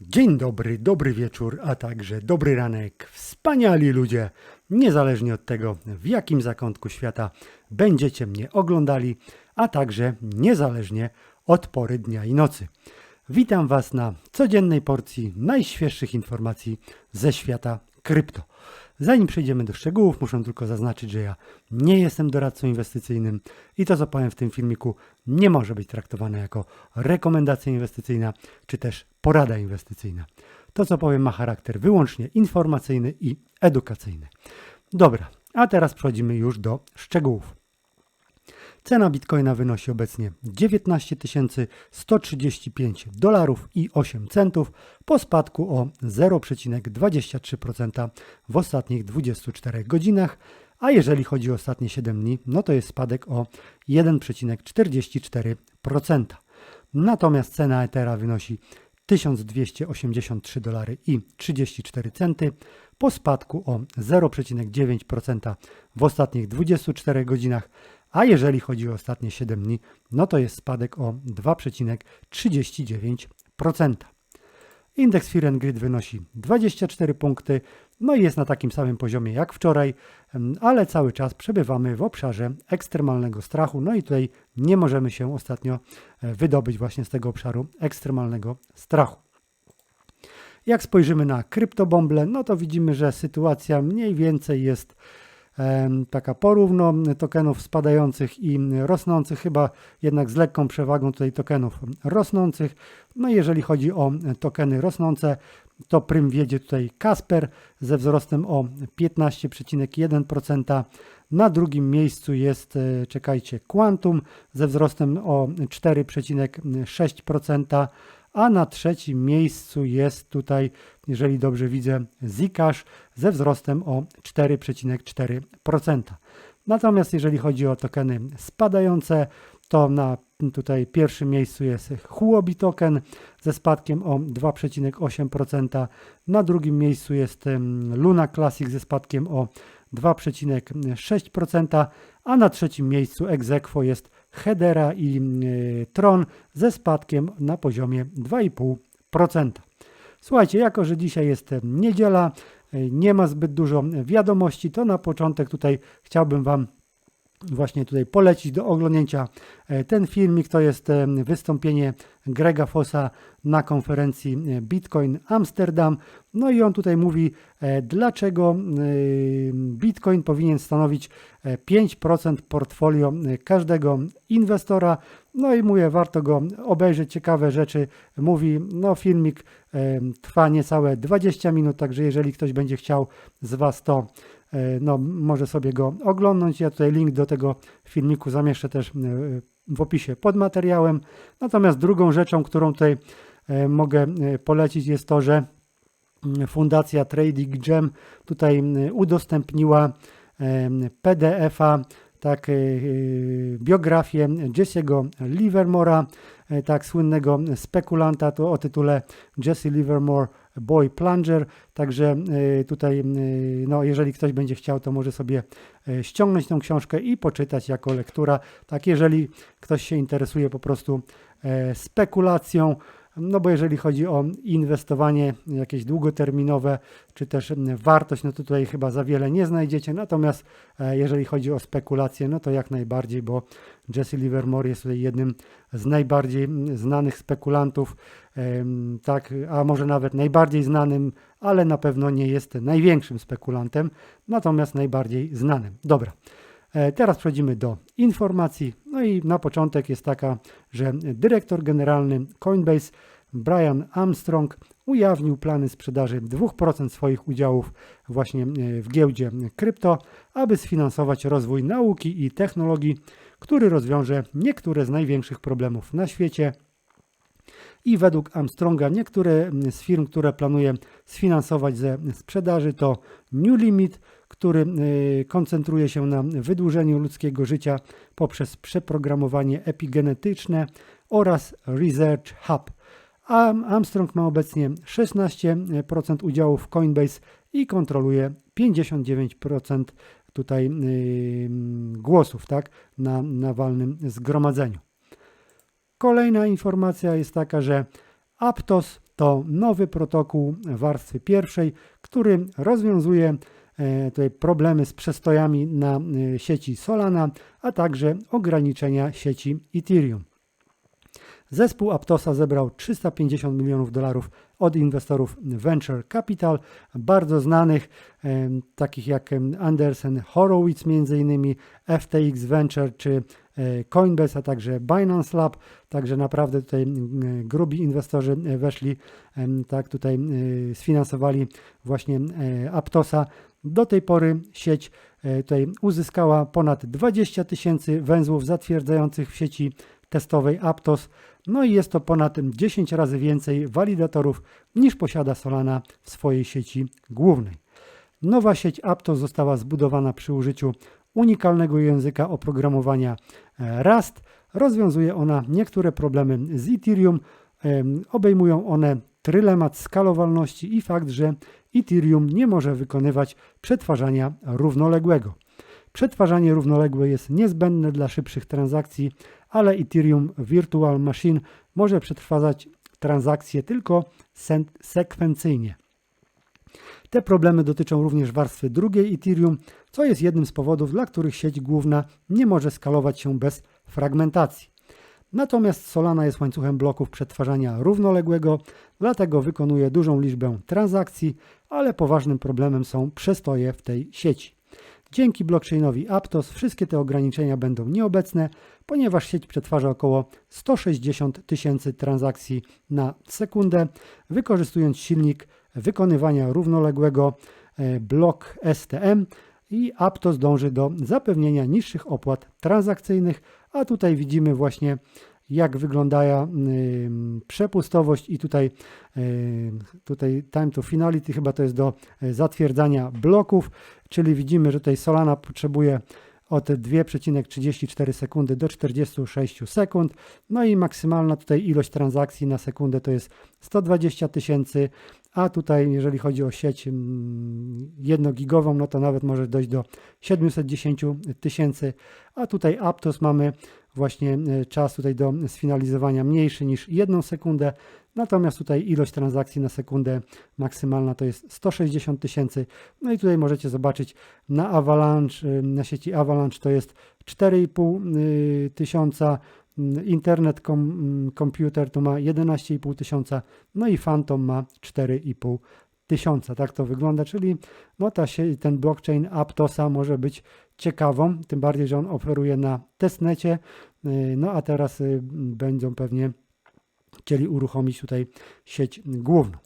Dzień dobry, dobry wieczór, a także dobry ranek. Wspaniali ludzie, niezależnie od tego, w jakim zakątku świata będziecie mnie oglądali, a także niezależnie od pory dnia i nocy. Witam Was na codziennej porcji najświeższych informacji ze świata krypto. Zanim przejdziemy do szczegółów, muszę tylko zaznaczyć, że ja nie jestem doradcą inwestycyjnym i to, co powiem w tym filmiku, nie może być traktowane jako rekomendacja inwestycyjna czy też porada inwestycyjna. To, co powiem, ma charakter wyłącznie informacyjny i edukacyjny. Dobra, a teraz przechodzimy już do szczegółów. Cena bitcoina wynosi obecnie 19 135 dolarów i 8 centów po spadku o 0,23% w ostatnich 24 godzinach, a jeżeli chodzi o ostatnie 7 dni, no to jest spadek o 1,44%. Natomiast cena Ethera wynosi 1283 dolary i 34 centy po spadku o 0,9% w ostatnich 24 godzinach, a jeżeli chodzi o ostatnie 7 dni, no to jest spadek o 2,39%. Indeks Fear and Greed wynosi 24 punkty, no i jest na takim samym poziomie jak wczoraj, ale cały czas przebywamy w obszarze ekstremalnego strachu, no i tutaj nie możemy się ostatnio e, wydobyć właśnie z tego obszaru ekstremalnego strachu. Jak spojrzymy na kryptobomble, no to widzimy, że sytuacja mniej więcej jest taka porówno tokenów spadających i rosnących, chyba jednak z lekką przewagą tutaj tokenów rosnących. No jeżeli chodzi o tokeny rosnące, to prym wiedzie tutaj Kasper ze wzrostem o 15,1%. Na drugim miejscu jest, e, czekajcie, Quantum ze wzrostem o 4,6%, a na trzecim miejscu jest tutaj, jeżeli dobrze widzę, Zcash ze wzrostem o 4,4%. Natomiast jeżeli chodzi o tokeny spadające, to na tutaj pierwszym miejscu jest Huobi token ze spadkiem o 2,8%. Na drugim miejscu jest Luna Classic ze spadkiem o 2,6%, a na trzecim miejscu Exequo jest Hedera i y, Tron ze spadkiem na poziomie 2,5%. Słuchajcie, jako że dzisiaj jest em, niedziela, y, nie ma zbyt dużo wiadomości, to na początek tutaj chciałbym Wam właśnie tutaj polecić do oglądnięcia e, ten filmik. To jest e, wystąpienie Grega Fossa na konferencji e, Bitcoin Amsterdam. No i on tutaj mówi, dlaczego Bitcoin powinien stanowić e, 5% portfolio każdego inwestora. No i mówię, warto go obejrzeć, ciekawe rzeczy mówi. No filmik trwa niecałe 20 minut, także jeżeli ktoś będzie chciał z Was to no, może sobie go oglądnąć. Ja tutaj link do tego filmiku zamieszczę też e, w opisie pod materiałem. Natomiast drugą rzeczą, którą tutaj e, mogę e, polecić jest to, że mm, Fundacja Trading Gem tutaj mm, udostępniła PDF-a, tak, e, e, biografię Jesse'ego Livermora, e, tak słynnego spekulanta to o tytule Jesse Livermore Boy Plunger, także e, tutaj, e, no, jeżeli ktoś będzie chciał, to może sobie e, ściągnąć tą książkę i poczytać jako lektura. Tak, jeżeli ktoś się interesuje po prostu spekulacją, no bo jeżeli chodzi o inwestowanie jakieś długoterminowe, czy też wartość, no to tutaj chyba za wiele nie znajdziecie. Natomiast e, jeżeli chodzi o spekulacje, no to jak najbardziej, bo Jesse Livermore jest tutaj jednym z najbardziej znanych spekulantów, tak, a może nawet najbardziej znanym, ale na pewno nie jest największym spekulantem, natomiast najbardziej znanym. Dobra. E, Teraz przechodzimy do informacji. No i na początek jest taka, że dyrektor generalny Coinbase Brian Armstrong ujawnił plany sprzedaży 2% swoich udziałów właśnie e, w giełdzie krypto, aby sfinansować rozwój nauki i technologii, który rozwiąże niektóre z największych problemów na świecie. I według Armstronga niektóre z firm, które planuje sfinansować ze sprzedaży to New Limit, który y, koncentruje się na wydłużeniu ludzkiego życia poprzez przeprogramowanie epigenetyczne oraz Research Hub. A Armstrong ma obecnie 16% udziałów w Coinbase i kontroluje 59% tutaj y, głosów tak, na, na walnym zgromadzeniu. Kolejna informacja jest taka, że Aptos to nowy protokół warstwy pierwszej, który rozwiązuje tutaj problemy z przestojami na e, sieci Solana, a także ograniczenia sieci Ethereum. Zespół Aptosa zebrał 350 milionów dolarów od inwestorów Venture Capital, bardzo znanych, em, takich jak em, Andersen Horowitz, innymi FTX Venture czy e, Coinbase, a także Binance Lab. Także naprawdę tutaj m, grubi inwestorzy e, weszli, em, tak tutaj e, sfinansowali właśnie e, Aptosa. Do tej pory sieć e, tutaj uzyskała ponad 20 tysięcy węzłów zatwierdzających w sieci testowej Aptos. No i jest to ponad 10 razy więcej walidatorów niż posiada Solana w swojej sieci głównej. Nowa sieć Aptos została zbudowana przy użyciu unikalnego języka oprogramowania e, Rust. Rozwiązuje ona niektóre problemy z Ethereum. Obejmują one trylemat skalowalności i fakt, że Ethereum nie może wykonywać przetwarzania równoległego. Przetwarzanie równoległe jest niezbędne dla szybszych transakcji, ale Ethereum Virtual Machine może przetwarzać transakcje tylko sekwencyjnie. Te problemy dotyczą również warstwy drugiej Ethereum, co jest jednym z powodów, dla których sieć główna nie może skalować się bez fragmentacji. Natomiast Solana jest łańcuchem bloków przetwarzania równoległego, dlatego wykonuje dużą liczbę transakcji, ale poważnym problemem są przestoje w tej sieci. Dzięki blockchainowi Aptos wszystkie te ograniczenia będą nieobecne, ponieważ sieć przetwarza około 160 tysięcy transakcji na sekundę, wykorzystując silnik wykonywania równoległego e, blok STM i Aptos dąży do zapewnienia niższych opłat transakcyjnych, a tutaj widzimy właśnie jak wygląda przepustowość i tutaj, tutaj time to finality chyba to jest do e, zatwierdzania bloków, czyli widzimy, że tutaj Solana potrzebuje od 2,34 sekundy do 46 sekund. No i maksymalna tutaj ilość transakcji na sekundę to jest 120 tysięcy, a tutaj jeżeli chodzi o sieć 1 gigową, no to nawet może dojść do 710 tysięcy, a tutaj Aptos mamy właśnie e, czas tutaj do sfinalizowania mniejszy niż 1 sekundę, natomiast tutaj ilość transakcji na sekundę maksymalna to jest 160 tysięcy. No i tutaj możecie zobaczyć na Avalanche, e, na sieci Avalanche to jest 4,5 y, tysiąca, mm, Internet com, mm, Computer to ma 11,5 tysiąca, no i Phantom ma 4,5 tysiąca. Tak to wygląda, czyli no ta ten blockchain Aptosa może być ciekawą, tym bardziej, że on oferuje na testnecie, y, no a teraz y, będą pewnie chcieli uruchomić tutaj sieć główną.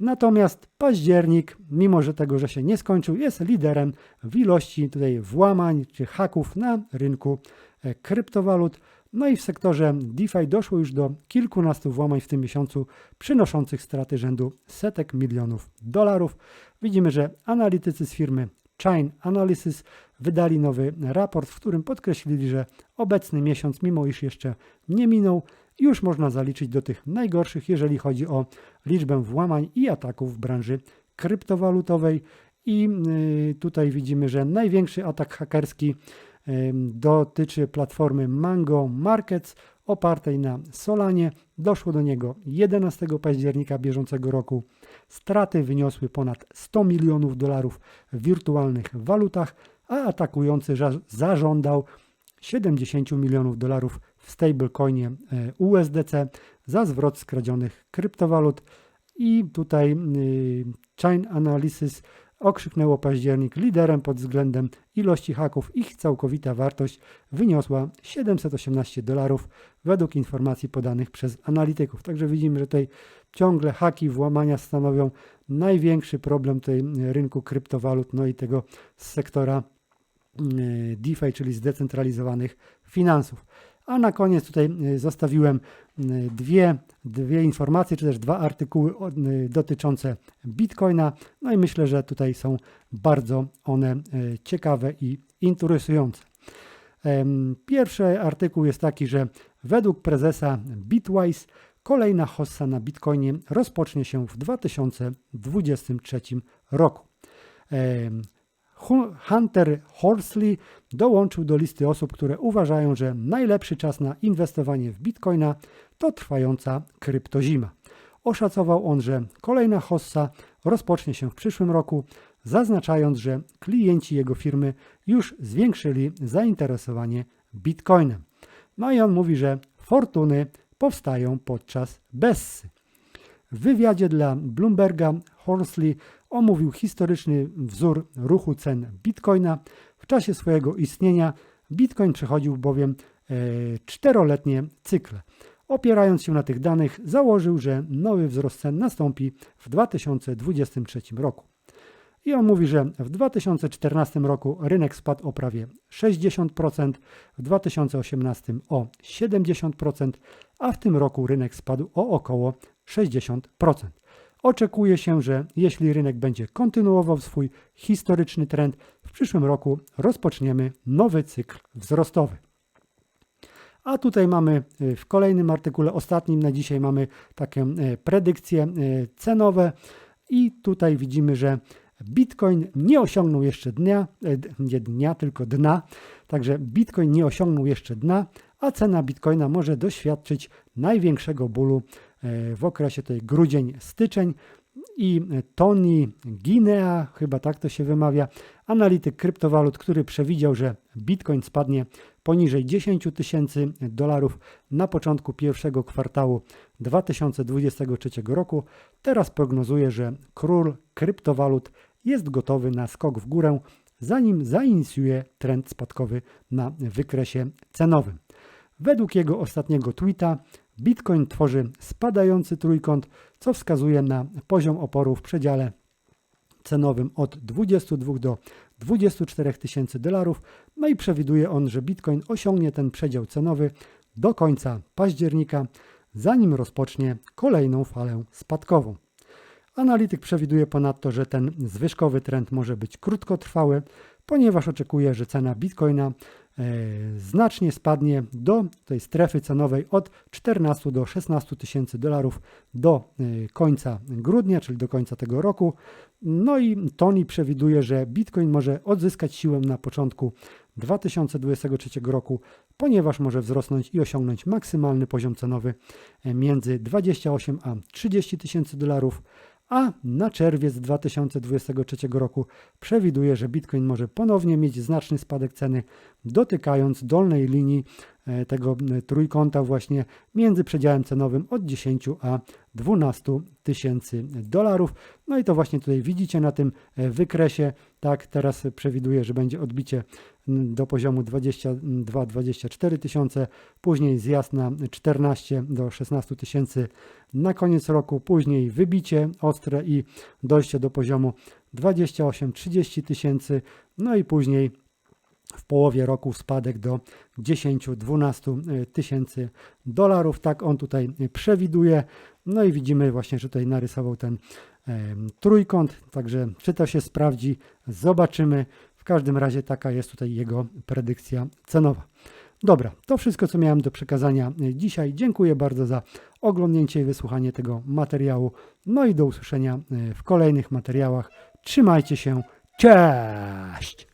Natomiast październik, mimo że tego, że się nie skończył, jest liderem w ilości tutaj włamań czy haków na rynku e, kryptowalut. No i w sektorze DeFi doszło już do kilkunastu włamań w tym miesiącu, przynoszących straty rzędu setek milionów dolarów. Widzimy, że analitycy z firmy Chain Analysis wydali nowy raport, w którym podkreślili, że obecny miesiąc, mimo iż jeszcze nie minął, już można zaliczyć do tych najgorszych, jeżeli chodzi o liczbę włamań i ataków w branży kryptowalutowej. I y, tutaj widzimy, że największy atak hakerski dotyczy platformy Mango Markets opartej na Solanie. Doszło do niego 11 października bieżącego roku. Straty wyniosły ponad 100 milionów dolarów w wirtualnych walutach, a atakujący za- zażądał 70 milionów dolarów w stablecoinie e, USDC za zwrot skradzionych kryptowalut. I tutaj y, Chain Analysis okrzyknęło październik liderem pod względem ilości haków. Ich całkowita wartość wyniosła 718 dolarów według informacji podanych przez analityków. Także widzimy, że tutaj ciągle haki, włamania stanowią największy problem tutaj rynku kryptowalut, no i tego sektora y, DeFi, czyli zdecentralizowanych finansów. A na koniec tutaj y, zostawiłem y, dwie, dwie informacje, czy też dwa artykuły y, dotyczące Bitcoina. No i myślę, że tutaj są bardzo one ciekawe i interesujące. Pierwszy artykuł jest taki, że według prezesa Bitwise kolejna hossa na Bitcoinie rozpocznie się w 2023 roku. Hunter Horsley dołączył do listy osób, które uważają, że najlepszy czas na inwestowanie w bitcoina to trwająca kryptozima. Oszacował on, że kolejna hossa rozpocznie się w przyszłym roku, zaznaczając, że klienci jego firmy już zwiększyli zainteresowanie bitcoinem. No i on mówi, że fortuny powstają podczas Bessy. W wywiadzie dla Bloomberga Horsley omówił historyczny wzór ruchu cen bitcoina. W czasie swojego istnienia bitcoin przechodził bowiem e, czteroletnie cykle. Opierając się na tych danych, założył, że nowy wzrost cen nastąpi w 2023 roku. I on mówi, że w 2014 roku rynek spadł o prawie 60%, w 2018 o 70%, a w tym roku rynek spadł o około 60%. Oczekuje się, że jeśli rynek będzie kontynuował swój historyczny trend, w przyszłym roku rozpoczniemy nowy cykl wzrostowy. A tutaj mamy y, w kolejnym artykule, ostatnim na dzisiaj, mamy takie y, predykcje y, cenowe i tutaj widzimy, że Bitcoin nie osiągnął jeszcze dnia, nie dnia, tylko dna, także Bitcoin nie osiągnął jeszcze dna, a cena Bitcoina może doświadczyć największego bólu w okresie tej grudzień-styczeń i Tony Guinea, chyba tak to się wymawia, analityk kryptowalut, który przewidział, że Bitcoin spadnie poniżej 10 tysięcy dolarów na początku pierwszego kwartału 2023 roku, teraz prognozuje, że król kryptowalut jest gotowy na skok w górę, zanim zainicjuje trend spadkowy na wykresie cenowym. Według jego ostatniego tweeta Bitcoin tworzy spadający trójkąt, co wskazuje na poziom oporu w przedziale cenowym od 22 do 24 tysięcy dolarów. No i przewiduje on, że Bitcoin osiągnie ten przedział cenowy do końca października, zanim rozpocznie kolejną falę spadkową. Analityk przewiduje ponadto, że ten zwyżkowy trend może być krótkotrwały, ponieważ oczekuje, że cena Bitcoina znacznie spadnie do tej strefy cenowej od 14 do 16 tysięcy dolarów do e, końca grudnia, czyli do końca tego roku. No i Tony przewiduje, że Bitcoin może odzyskać siłę na początku 2023 roku, ponieważ może wzrosnąć i osiągnąć maksymalny poziom cenowy e, między 28 a 30 tysięcy dolarów, a na czerwiec 2023 roku przewiduje, że Bitcoin może ponownie mieć znaczny spadek ceny, dotykając dolnej linii tego trójkąta właśnie między przedziałem cenowym od 10 a 12 tysięcy dolarów. No i to właśnie tutaj widzicie na tym e, wykresie. Tak, teraz przewiduję, że będzie odbicie do poziomu 22-24 tysiące, później zjazd na 14 do 16 tysięcy na koniec roku, później wybicie ostre i dojście do poziomu 28-30 tysięcy, no i później w połowie roku spadek do 10-12 tysięcy dolarów. Tak on tutaj przewiduje. No i widzimy właśnie, że tutaj narysował ten e, trójkąt, także czy to się sprawdzi, zobaczymy. W każdym razie taka jest tutaj jego predykcja cenowa. Dobra, to wszystko, co miałem do przekazania dzisiaj. Dziękuję bardzo za oglądnięcie i wysłuchanie tego materiału. No i do usłyszenia w kolejnych materiałach. Trzymajcie się. Cześć!